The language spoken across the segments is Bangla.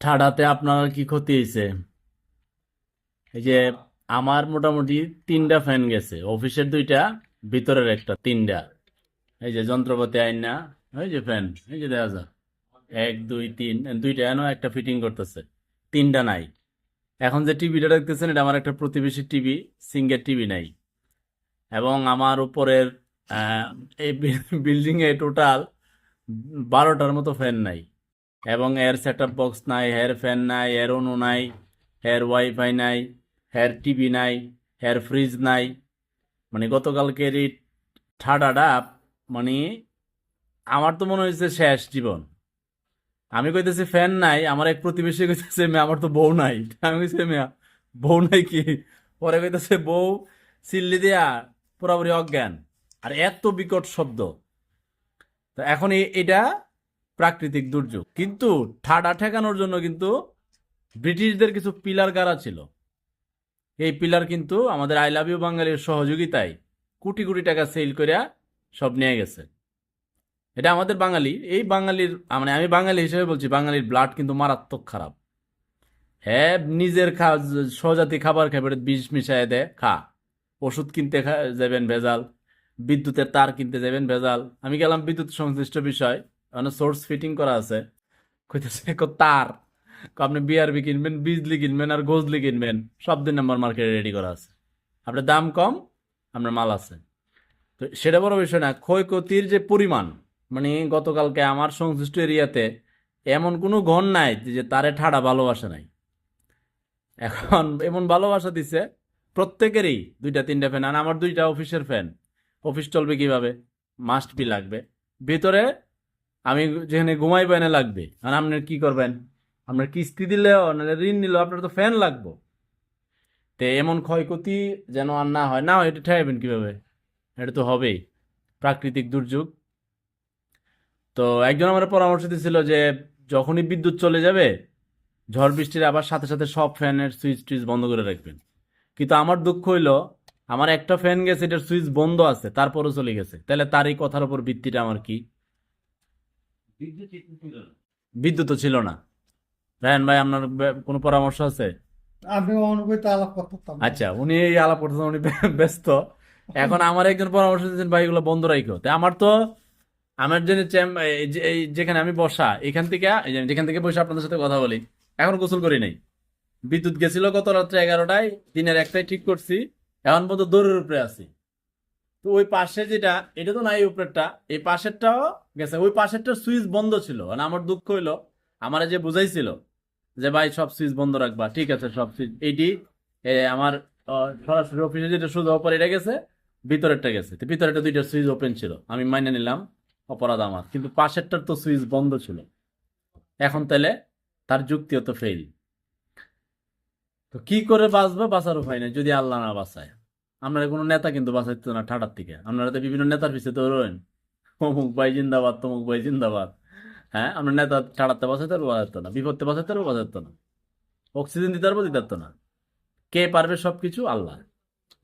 ঠাডাতে আপনার কি ক্ষতি হয়েছে এই যে আমার মোটামুটি তিনটা ফ্যান গেছে অফিসের দুইটা ভিতরের একটা তিনটা। এই যে যন্ত্রপাতি আইন না এই যে ফ্যান এই যে দেখা যায় এক দুই তিন দুইটা এনো একটা ফিটিং করতেছে। তিনটা নাই। এখন যে টিভিটা দেখতেছেন এটা আমার একটা প্রতিবেশী টিভি সিঙ্গেল টিভি নাই। এবং আমার উপরের এই বিল্ডিংয়ে টোটাল বারোটার মতো ফ্যান নাই। এবং এর সেট বক্স নাই হের ফ্যান নাই এর অনু নাই হের ওয়াইফাই নাই হের টিভি নাই হের ফ্রিজ নাই। মানে গতকালকের এই ঠাডাটা মানে আমার তো মনে হয়েছে শেষ জীবন। আমি কইতেছি ফ্যান নাই, আমার এক প্রতিবেশী কইতেছে, মেয়ে, আমার তো বউ নাই। আমি কইছি মেয়া, বউ নাই কি? পরে কইতেছে, বউ চিল্লি দেয়া, পুরোপুরি অজ্ঞান। আর এত বিকট শব্দ। তো এখন এটা প্রাকৃতিক দুর্যোগ। কিন্তু ঠাডা ঠেকানোর জন্য কিন্তু ব্রিটিশদের কিছু পিলার গাড়া ছিল। এই পিলার কিন্তু আমাদের আই লাভ ইউ বাঙালির সহযোগিতায় কোটি কোটি টাকা সেল করিয়া সব নিয়ে গেছে। এটা আমাদের বাঙালি, এই বাঙালির মানে আমি বাঙালি হিসেবে বলছি, বাঙালির ব্লাড কিন্তু মারাত্মক খারাপ। হ্যাঁ নিজের খা, স্বজাতি খাবার খাবার বিষ মিশায় দেয়, খা। ওষুধ কিনতে যাবেন ভেজাল। বিদ্যুতের তার কিনতে যাবেন ভেজাল। আমি গেলাম বিদ্যুৎ সংশ্লিষ্ট বিষয়। মানে সোর্স ফিটিং করা আছে। কইতেছে তার আপনি বিআরবি কিনবেন বিজলি কিনবেন আর গোজলি কিনবেন, সব দুই নম্বর মার্কেটে রেডি করা আছে। আপনার দাম কম, আপনার মাল আছে। তো সেটা বড় বিষয় না, ক্ষয়ক্ষতির যে পরিমাণ মানে গতকালকে আমার সংশ্লিষ্ট এরিয়াতে এমন কোনো ঘন নাই যে তারে ঠাডা ভালোবাসা নাই। এখন এমন ভালোবাসা দিছে, প্রত্যেকেরই দুইটা, তিনটা ফ্যান আর আমার দুইটা অফিসের ফ্যান অফিস চলবে কীভাবে? মাস্ট বি লাগবে। ভিতরে আমি যেখানে ঘুমাই না লাগবে। আর আপনার কি করবেন? আপনার কিস্তি দিলেও নাহলে ঋণ নিলেও আপনার তো ফ্যান লাগবো। তে এমন ক্ষয়ক্ষতি যেন আর না হয়। না, এটা ঠেকাবেন কীভাবে? এটা তো হবেই। প্রাকৃতিক দুর্যোগ। তো একজন আমার পরামর্শ দিয়েছিল যে, যখনই বিদ্যুৎ চলে যাবে, ঝড় বৃষ্টির আবার সাথে সাথে সব ফ্যানের সুইচ টুইচ বন্ধ করে রাখবেন। কিন্তু আমার দুঃখ হইল, আমার একটা ফ্যান গেছে, এটার সুইচ বন্ধ আছে, তারপরও চলে গেছে। তাহলে তার এই কথার উপর ভিত্তিটা আমার কি? বিদ্যুৎ তো ছিল না। রায়ন ভাই আপনার কোনো পরামর্শ আছে? আমি অনুভূতি আলাপ করতাম আচ্ছা উনি এই আলাপ করতেছেন উনি ব্যস্ত। এখন আমার একজন পরামর্শ দিচ্ছেন ভাই এগুলো বন্ধ রাখো তা আমার তো আমার যে চেম- যে- এই যেখানে আমি বসা এখান থেকে যেখান থেকে বসে আপনাদের সাথে কথা বলি এখন গোসল করি নাই। বিদ্যুৎ গেছিল গত রাত্রে এগারোটায় দিনের একটাই ঠিক করছি এখন পর্যন্ত দৌড়ের উপরে আছি। তো ওই পাশে যেটা, এটা তো নাই উপরেরটা, এই পাশেরটাও গেছে। ওই পাশেরটা সুইচ বন্ধ ছিল মানে আমার দুঃখ হইল, আমার যে বুঝাইছিল যে, ভাই, সব সুইচ বন্ধ রাখবা, ঠিক আছে, সব সুইচ এইটি আমার সরাসরি অফিসে যেটা শুধু অপর এটা গেছে, ভিতরেরটা গেছে। তো ভিতরেরটা দুইটা সুইচ ওপেন ছিল, আমি মাইনে নিলাম, অপরাধ আমার। কিন্তু পাশেরটার তো সুইচ বন্ধ ছিল। এখন তাহলে তার যুক্তিও তো ফেল তো কি করে বাঁচবে বাঁচার উপায় নেই, যদি আল্লাহ না বাঁচায়। আপনারা কোনো নেতা কিন্তু বাঁচাইতো না ঠাটার থেকে। আপনারা তো বিভিন্ন নেতার পিছিয়ে তো রয়েন অমুক ভাই জিন্দাবাদ, তমুক ভাই জিন্দাবাদ। হ্যাঁ আপনার নেতা ঠাড়াতে বাঁচাইতে পারব বাঁচাতো না। বিপদে বাঁচাইতে পারব বাঁচাতো না। অক্সিজেন দিতে পারব, দিতে না। কে পারবে সবকিছু? আল্লাহ।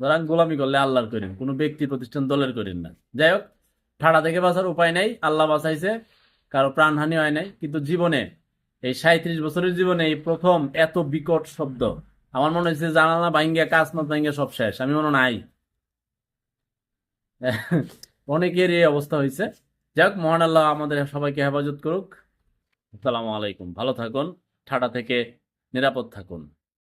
ধরেন গোলামি করলে আল্লাহর করেন কোনো ব্যক্তি, প্রতিষ্ঠান, দলের করেন না। যাই হোক ঠাড়া থেকে বাঁচার উপায় নাই, আল্লাহ বাঁচাইছে, কারও প্রাণহানি হয় নাই। কিন্তু জীবনে, এই সাঁত্রিশ বছরের জীবনে এই প্রথম এত বিকট শব্দ আমার মনে হয়েছে জানালা ভাঙ্গিয়া, কাজ মাছ ভাঙ্গিয়া সব শেষ। আমি মনে নাই। অনেকের এই অবস্থা হয়েছে। যাই হোক মহান আল্লাহ আমাদের সবাইকে হেফাজত করুক। আসসালামু আলাইকুম। ভালো থাকুন ঠাটা থেকে নিরাপদ থাকুন।